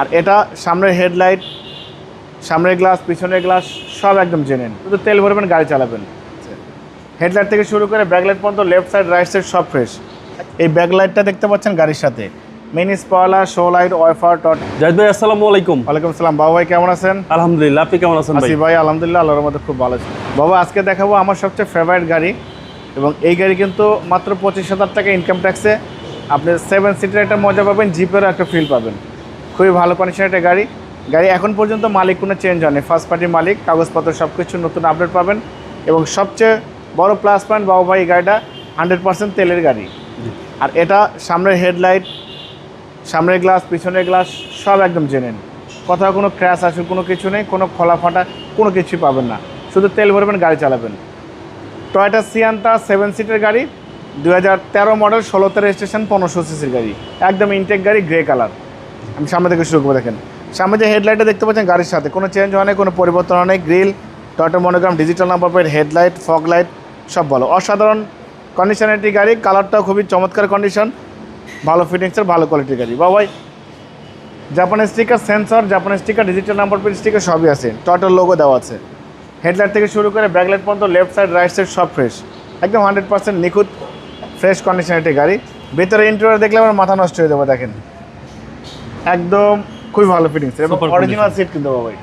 আর এটা সামনের হেডলাইট সামনের গ্লাস পিছনের গ্লাস সব একদম জেনেন শুধু তেল ভরবেন গাড়ি চালাবেন। হেডলাইট থেকে শুরু করে ব্যাকলাইট পর্যন্ত লেফট সাইড রাইট সাইড সব ফ্রেশ। এই ব্যাকলাইটটা দেখতে পাচ্ছেন গাড়ির সাথে। Mini spoiler show light wiper টট জাহিদ ভাই আসসালামু আলাইকুম। ওয়ালাইকুম আসসালাম। বাবু ভাই কেমন আছেন? আলহামদুলিল্লাহ আপনি কেমন আছেন ভাই? ভাই আলহামদুলিল্লাহ আল্লাহর মধ্যে খুব ভালো আছি। বাবা আজকে দেখাবো আমার সবচেয়ে ফেভারিট গাড়ি। এবং এই গাড়ি কিন্তু মাত্র পঁচিশ হাজার টাকা ইনকাম ট্যাক্সে আপনি সেভেন সিটের একটা মজা পাবেন জিপেরও একটা ফিল পাবেন। খুবই ভালো কন্ডিশনের একটা গাড়ি। গাড়ি এখন পর্যন্ত মালিক কোনো চেঞ্জ হয়নি। ফার্স্ট পার্টির মালিক কাগজপত্র সব কিছু নতুন আপডেট পাবেন এবং সবচেয়ে বড় প্লাস পয়েন্ট বাবু ভাই গাড়িটা হান্ড্রেড পার্সেন্ট তেলের গাড়ি। আর এটা সামনের হেডলাইট সামনের গ্লাস পিছনের গ্লাস সব একদম জেনেন কোথাও কোনো ক্র্যাশ আসে কোনো কিছু নেই কোনো খোলা ফাটা কোনো কিছুই পাবেন না। শুধু তেল ভরবেন গাড়ি চালাবেন। টয়টা সিয়ান্তা সেভেন সিটের গাড়ি দু হাজার তেরো মডেল ষোলোতে রেজিস্ট্রেশন পনেরোশো সিসির গাড়ি। একদম ইনটেক গাড়ি গ্রে কালার আমি সামনে থেকে শুরু করে দেখেন। সামনে যে হেডলাইটটা দেখতে পাচ্ছেন, গাড়ির সাথে। কোনো চেঞ্জ হয় কোনো পরিবর্তন হয় grill Toyota monogram digital number plate headlight fog light সব ভালো। অসাধারণ কন্ডিশনের একটি গাড়ি। কালারটাও খুবই চমৎকার কন্ডিশন ভালো ফিটিংসের ভালো কোয়ালিটির গাড়ি। বাবাই জাপানের স্টিকার সেন্সর জাপানের sticker digital number plate sticker সবই আছে। টয়টার লোগো দেওয়া আছে। হেডলাইট থেকে শুরু করে ব্যাকলাইট পর্যন্ত লেফট সাইড রাইট সাইড সব ফ্রেশ একদম হান্ড্রেড পার্সেন্ট নিখুঁত ফ্রেশ কন্ডিশনের একটি গাড়ি। ভেতরে ইন্টেরিয়র দেখলে আমার মাথা নষ্ট হয়ে যাবে, দেখেন। একদম খুবই ভালো ফিটিংস এবং অরিজিনাল সিট কিন্তু বাবাই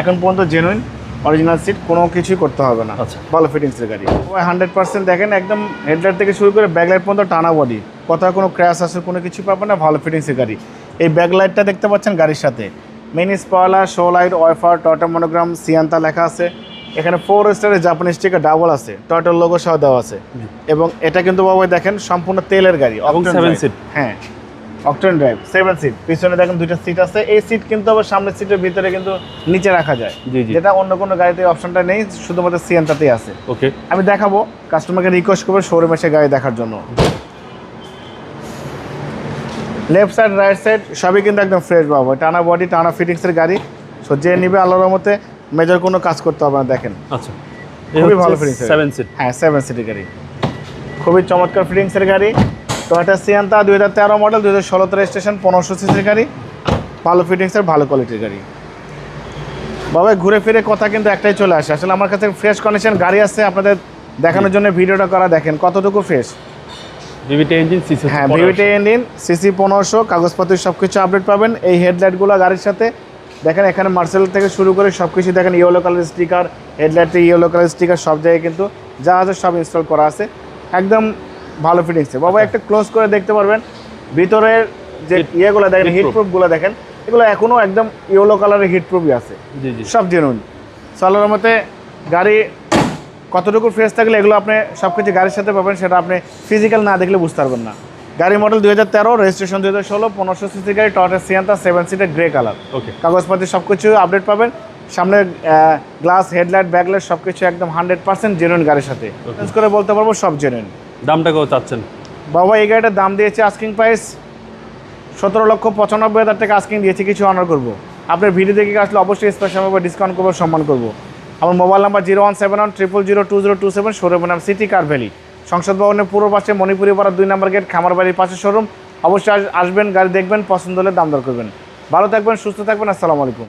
এখন পর্যন্ত জেনুইন অরিজিনাল সিট কোনো কিছুই করতে হবে না। আচ্ছা। ভালো ফিটিংসের গাড়ি। ওই হান্ড্রেড পার্সেন্ট দেখেন একদম হেডলাইট থেকে শুরু করে ব্যাকলাইট পর্যন্ত টানা বডি কোথাও কোনো ক্র্যাশ আসে কোনো কিছু পাবেন না ভালো ফিটিংসের গাড়ি। এই ব্যাকলাইটটা দেখতে পাচ্ছেন গাড়ির সাথে। Mini spoiler show light wiper Toyota monogram Sienta লেখা আছে। এখানে ফোর স্টারের জাপানিজ স্টিকার ডাবল আছে। টয়টার লোগো সহ দেওয়া আছে। এবং এটা কিন্তু বাবা দেখেন সম্পূর্ণ তেলের গাড়ি Octane seven হ্যাঁ। অকটেন ড্রাইভ সেভেন সিট পিছনে দেখেন দুইটা সিট আছে। এই সিট কিন্তু আবার সামনের সিটের ভিতরে কিন্তু নিচে রাখা যায়। যেটা অন্য কোনো গাড়িতে অপশনটা নেই শুধুমাত্র সিয়ান্তাতেই আছে। ওকে। আমি দেখাবো কাস্টমারকে রিকোয়েস্ট করব শোরুমে এসে গাড়ি দেখার জন্য। লেফট সাইড রাইট সাইড সবই কিন্তু একদম ফ্রেশ পাবো। টানা বডি টানা ফিটিংসের গাড়ি। সো যে নিবে আল্লাহর মতে মেজর কোনো কাজ করতে হবে না দেখেন। আচ্ছা। খুবই ভালো এর। সেভেন সিট হ্যাঁ সেভেন সিটের গাড়ি। খুবই চমৎকার ফিটিংসের গাড়ি। টয়টা সিয়ান্তা দুই হাজার তেরো মডেল দুই হাজার ষোলোতে রেজিস্ট্রেশন পনেরোশো সিসির গাড়ি। ভালো ফিটিংসের ভালো কোয়ালিটির গাড়ি। বাবা ঘুরে ফিরে কথা কিন্তু একটাই চলে আসে। আসলে আমার কাছে ফ্রেশ কন্ডিশন গাড়ি আছে আপনাদের দেখানোর জন্য ভিডিওটা করা দেখেন কতটুকু ফ্রেশ ভিভিটি ইঞ্জিন সিসি হ্যাঁ ভিভিটি ইঞ্জিন সিসি পনেরোশো কাগজপত্র সব কিছু আপডেট পাবেন। এই হেডলাইটগুলো গাড়ির সাথে। দেখেন এখানে মার্সেল থেকে শুরু করে সব কিছু দেখেন ইয়েলো কালার স্টিকার হেডলাইটে ইয়েলো কালার স্টিকার সব জায়গায় কিন্তু যা আছে সব ইনস্টল করা আছে। একদম ভালো ফিটিংসে বাবা একটা ক্লোজ করে দেখতে পারবেন। ভিতরের যে ইয়েগুলো দেখেন heat হিট প্রুফগুলো দেখেন এগুলো এখনও একদম ইয়েলো কালারের হিট প্রুফই আছে। জি জি। সব জেনুইন সালার মতে গাড়ি কতটুকু ফ্রেশ থাকলে এগুলো আপনি সব কিছু গাড়ির সাথে পাবেন সেটা আপনি ফিজিক্যাল না দেখলে বুঝতে পারবেন না। গাড়ি মডেল দুই হাজার তেরো রেজিস্ট্রেশন দুই হাজার ষোলো পনেরোশো সিসি গাড়ি টয়টা সিয়ান্তা সেভেন সিটের গ্রে কালার ওকে কাগজপাতি সব কিছু আপডেট পাবেন। সামনে গ্লাস হেডলাইট ব্যাকলাইট সব কিছু একদম হান্ড্রেড পার্সেন্ট জেনুইন গাড়ির সাথে। করে বলতে পারব সব জেনুইন দামটা কত চাচ্ছেন? বাবা, এই গাড়িটার দাম দিয়েছে আস্কিং প্রাইস সতেরো লক্ষ পঁচানব্বই হাজার টাকা আস্কিং দিয়েছি, কিছু অনার করব। আপনার ভিডিও দেখে আসলে অবশ্যই স্পেশালভাবে ডিসকাউন্ট করব, সম্মান করব। আমার mobile number zero one seven one triple zero two zero two seven শোরুমের নাম সিটি কার ভ্যালি সংসদ ভবনের পূর্ব পাশে মণিপুরি পাড়া দুই নম্বর গেট খামার বাড়ির পাশে শোরুম অবশ্যই আসবেন, গাড়ি দেখবেন, পছন্দ হলে দাম দর করবেন। ভালো থাকবেন, সুস্থ থাকবেন, আসসালামু আলাইকুম।